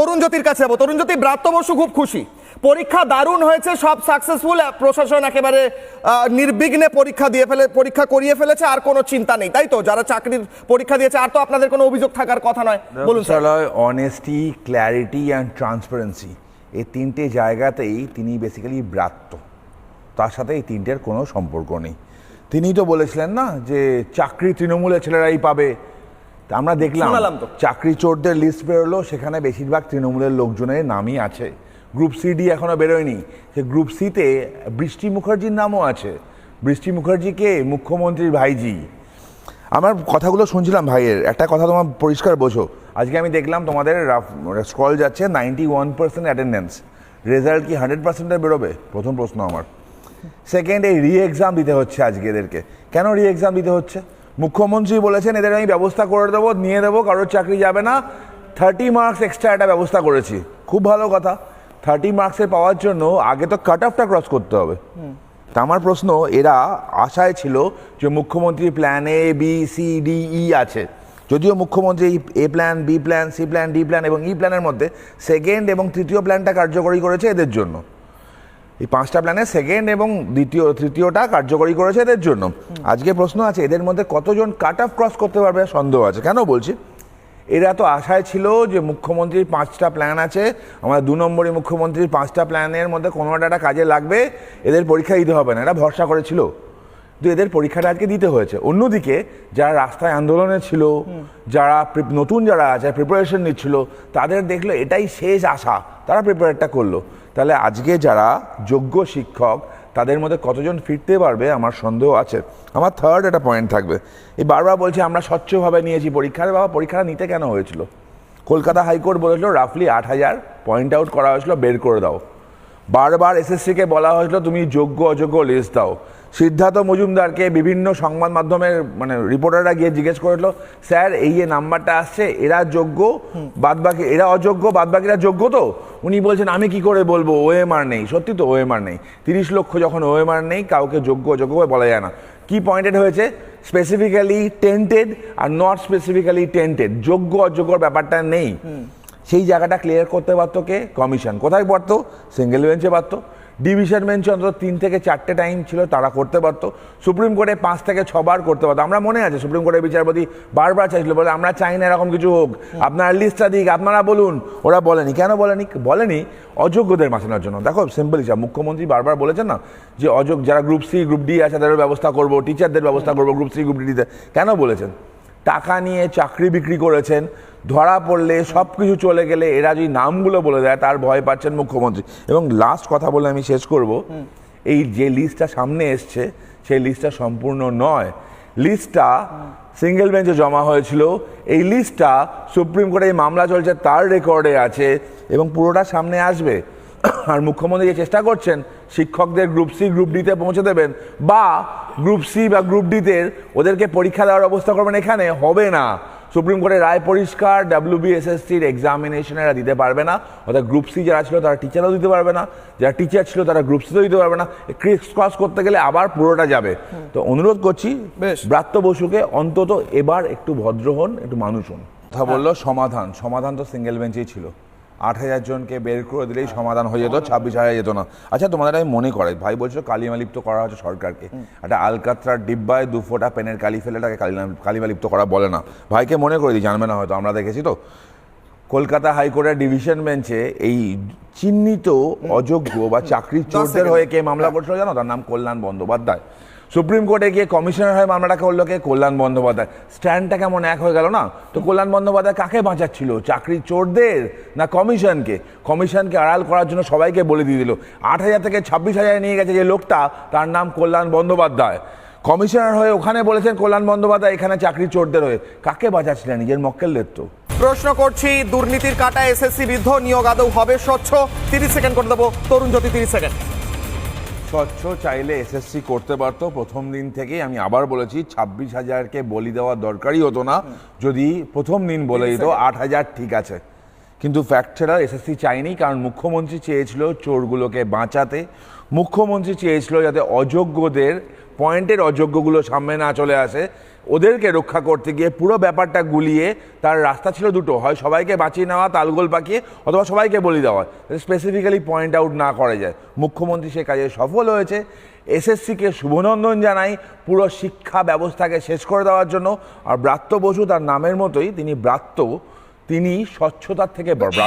তরুণ জ্যোতির কাছে যাব। তরুণ জ্যোতি ব্রাত্য বসু খুব খুশি। পরীক্ষা দারুণ হয়েছে সব সাকসেসফুল প্রশাসন একেবারে নির্বিঘ্নে পরীক্ষা দিয়ে ফেলে পরীক্ষা করিয়ে ফেলেছে আর কোনো চিন্তা নেই তাই তো? যারা চাকরির পরীক্ষা দিয়েছে আর তো আপনাদের কোনো অভিযোগ থাকার কথা নয়। বলুন sir. Honesty clarity and transparency এই তিনটে জায়গাতেই তিনি বেসিক্যালি ব্রাত্য। তার সাথে এই তিনটের কোনো সম্পর্ক নেই। তিনি তো বলেছিলেন না যে চাকরি তৃণমূলের ছেলেরাই পাবে তা আমরা দেখলাম শোনালাম তো। চাকরি চোরদের লিস্ট বেরোলো সেখানে বেশিরভাগ তৃণমূলের লোকজনের নামই আছে। গ্রুপ সি ডি এখনও বেরোয়নি। সে গ্রুপ সিতে বৃষ্টি মুখার্জির নামও আছে। বৃষ্টি মুখার্জিকে মুখ্যমন্ত্রীর ভাইজি। আমার কথাগুলো শুনছিলাম ভাইয়ের একটা কথা তোমার পরিষ্কার বোঝো। আজকে আমি দেখলাম তোমাদের স্ক্রল যাচ্ছে ninety one percent attendance result কি হান্ড্রেড পার্সেন্টে বেরোবে? প্রথম প্রশ্ন আমার। সেকেন্ড এই রি এক্সাম দিতে হচ্ছে আজকে এদেরকে। কেন রি এক্সাম দিতে হচ্ছে? মুখ্যমন্ত্রী বলেছেন এদের আমি ব্যবস্থা করে দেবো নিয়ে দেবো কারোর চাকরি যাবে না। থার্টি মার্কস এক্সট্রা একটা ব্যবস্থা করেছি। খুব ভালো কথা। থার্টি মার্কসের পাওয়ার জন্য আগে তো কাট অফটা ক্রস করতে হবে। তা আমার প্রশ্ন এরা আশায় ছিল যে মুখ্যমন্ত্রী plan A B C D E আছে। যদিও মুখ্যমন্ত্রী A plan B plan C plan D plan এবং ই প্ল্যানের মধ্যে সেকেন্ড এবং তৃতীয় প্ল্যানটা কার্যকরী করেছে এদের জন্য। এই পাঁচটা প্ল্যানে সেকেন্ড এবং দ্বিতীয়, তৃতীয়টা কার্যকরী করেছে এদের জন্য। আজকে প্রশ্ন আছে, এদের মধ্যে কতজন কাট অফ ক্রস করতে পারবে সন্দেহ আছে। কেন বলছি? এরা তো আশায় ছিল যে মুখ্যমন্ত্রীর পাঁচটা প্ল্যান আছে। আমাদের দু নম্বরই মুখ্যমন্ত্রীর পাঁচটা প্ল্যানের মধ্যে কোনো একটা কাজে লাগবে, এদের পরীক্ষা দিতে হবে না। এটা ভরসা করেছিল। কিন্তু এদের পরীক্ষাটা আজকে দিতে হয়েছে। অন্যদিকে, যারা রাস্তায় আন্দোলনে ছিল, যারা নতুন যারা আছে প্রিপারেশন নিচ্ছিল, তাদের দেখল এটাই শেষ আশা। তারা প্রিপারেটটা করল। তাহলে আজকে যারা যোগ্য শিক্ষক, তাদের মধ্যে কতজন ফিরতে পারবে আমার সন্দেহ আছে। আমার থার্ড একটা পয়েন্ট থাকবে। এই বারবার বলছে, আমরা স্বচ্ছভাবে নিয়েছি পরীক্ষার বাবা, পরীক্ষাটা নিতে কেন হয়েছিল? কলকাতা হাইকোর্ট বলেছিল রাফলি আট হাজার পয়েন্ট আউট করা হয়েছিল, বের করে দাও। বারবার এসএসসিকে বলা হয়েছিল, তুমি যোগ্য অযোগ্য লিস্ট দাও। সিদ্ধার্থ মজুমদারকে বিভিন্ন সংবাদ মাধ্যমের মানে রিপোর্টাররা গিয়ে জিজ্ঞেস করেছিল স্যার এই যে নাম্বারটা আসছে এরা যোগ্য? বাদবাকি এরা অযোগ্য? বাদবাকিরা যোগ্য তো? উনি বলছেন আমি কি করে বলব? ওএমআর নেই। সত্যি তো ও ওএমআর নেই। তিরিশ লক্ষ যখন ওএমআর নেই কাউকে যোগ্য অযোগ্য বলে বলা যায় না। কি পয়েন্টেড হয়েছে? স্পেসিফিক্যালি টেন্টেড আর নট স্পেসিফিক্যালি টেন্টেড যোগ্য অযোগ্যর ব্যাপারটা নেই। সেই জায়গাটা ক্লিয়ার করতে পারতো কে? কমিশন কোথায় পারতো? সিঙ্গেল বেঞ্চে পারতো। ডিভিশন বেঞ্চে অন্তত তিন থেকে চারটে টাইম ছিল, তারা করতে পারতো। সুপ্রিম কোর্টে পাঁচ থেকে ছবার করতে পারতো। আমরা মনে আছে, সুপ্রিম কোর্টের বিচারপতি বারবার চাইছিল, বলে আমরা চাই না এরকম কিছু হোক। আপনারা লিস্টটা দিক, আপনারা বলুন। ওরা বলেনি। কেন বলেনি? বলেনি অযোগ্যদের বাঁচানোর জন্য। দেখো সিম্পল হিসাব। মুখ্যমন্ত্রী বারবার বলেছেন না, যে অযোগ্য, যারা গ্রুপ সি গ্রুপ ডি আছে, তাদের ব্যবস্থা করব টিচারদের ব্যবস্থা করব গ্রুপ সি গ্রুপ ডিতে কেন বলেছেন? টাকা নিয়ে চাকরি বিক্রি করেছেন ধরা পড়লে সব কিছু চলে গেলে এরা যদি নামগুলো বলে দেয় তার ভয় পাচ্ছেন মুখ্যমন্ত্রী। এবং লাস্ট কথা বলে আমি শেষ করব এই যে লিস্টটা সামনে এসছে সেই লিস্টটা সম্পূর্ণ নয়। লিস্টটা সিঙ্গেল বেঞ্চে জমা হয়েছিল। এই লিস্টটা সুপ্রিম কোর্টে এই মামলা চলছে তার রেকর্ডে আছে এবং পুরোটা সামনে আসবে। আর মুখ্যমন্ত্রী যে চেষ্টা করছেন শিক্ষকদের গ্রুপ সি গ্রুপ ডিতে পৌঁছে দেবেন বা গ্রুপ সি বা গ্রুপ ডিতে ওদেরকে পরীক্ষা দেওয়ার ব্যবস্থা করবেন এখানে হবে না। সুপ্রিম কোর্টের রায় পরিষ্কার ডাব্লিউবিএসএসসির এক্সামিনেশন এরা দিতে পারবে না। অর্থাৎ গ্রুপ সি যারা ছিল তারা টিচারও দিতে পারবে না। যারা টিচার ছিল তারা গ্রুপ সিতেও দিতে পারবে না। ক্রিস ক্রস করতে গেলে আবার পুরোটা যাবে। তো অনুরোধ করছি বেশ। ব্রাত্য বসুকে অন্তত এবার একটু ভদ্র হন একটু মানুষ হন। কথা বলল সমাধান। সমাধান তো সিঙ্গেল বেঞ্চেই ছিল। আট হাজার জনকে বের করে দিলেই সমাধান হয়ে যেত ছাব্বিশ হাজার যেত না। আচ্ছা তোমাদের আমি মনে করে ভাই বলছো কালিমালিপ্ত করা হচ্ছে সরকারকে। একটা আলকাত্রার ডিব্বায় দু ফোঁটা পেনের কালি ফেলে তাকে কালিমা- কালিমালিপ্ত করা বলে না। ভাইকে মনে করে দিই জানবে না হয়তো আমরা দেখেছি তো। কলকাতা হাইকোর্টের ডিভিশন বেঞ্চে এই চিহ্নিত অযোগ্য বা চাকরি চোরদের হয়ে কে মামলা করছিল জানো? তার নাম কল্যাণ বন্দ্যোপাধ্যায়। সুপ্রিম কোর্টে গিয়ে কমিশনার হয়ে মামলাটা করল কে কল্যাণ বন্দ্যোপাধ্যায়। স্ট্যান্ডটা কেমন এক হয়ে গেল না? তো কল্যাণ বন্দ্যোপাধ্যায় কাকে বাঁচাচ্ছিল? চাকরি চোরদের না কমিশনকে? কমিশনকে আড়াল করার জন্য সবাইকে বলে দিয়ে দিল। আট হাজার থেকে ছাব্বিশ হাজার নিয়ে গেছে যে লোকটা, তার নাম কল্যাণ বন্দ্যোপাধ্যায়। কমিশনার হয়ে ওখানে বলেছেন কল্যাণ বন্দ্যোপাধ্যায়, এখানে চাকরি চোরদের হয়ে। কাকে বাঁচাচ্ছিলেন? নিজের মক্কেলদের তো। প্রশ্ন করছি, দুর্নীতির কাটা এসএসসি বিদ্ধ নিয়োগ আদৌ হবে স্বচ্ছ? তিরিশ সেকেন্ড করে দেবো। তরুণ জ্যোতি, তিরিশ সেকেন্ড। স্বচ্ছ চাইলে এসএসসি করতে পারতো। প্রথম দিন থেকেই আমি আবার বলেছি ছাব্বিশ হাজারকে বলি দেওয়া দরকারই হতো না। যদি প্রথম দিন বলে দিত আট হাজার ঠিক আছে। কিন্তু ফ্যাক্টরা এসএসসি চাইনি কারণ মুখ্যমন্ত্রী চেয়েছিল চোরগুলোকে বাঁচাতে। মুখ্যমন্ত্রী চেয়েছিল যাতে অযোগ্যদের পয়েন্টের অযোগ্যগুলো সামনে না চলে আসে। ওদেরকে রক্ষা করতে গিয়ে পুরো ব্যাপারটা গুলিয়ে তার রাস্তা ছিল দুটো। হয় সবাইকে বাঁচিয়ে নেওয়া, তালগোল পাকিয়ে, অথবা সবাইকে বলি দেওয়া। স্পেসিফিক্যালি পয়েন্ট আউট না করা যায়। মুখ্যমন্ত্রী সে কাজে সফল হয়েছে। এসএসসিকে শুভনন্দন জানাই পুরো শিক্ষা ব্যবস্থাকে শেষ করে দেওয়ার জন্য। আর ব্রাত্য বসু তার নামের মতোই তিনি ব্রাত্য, তিনি স্বচ্ছতার থেকে ব্রাত্য।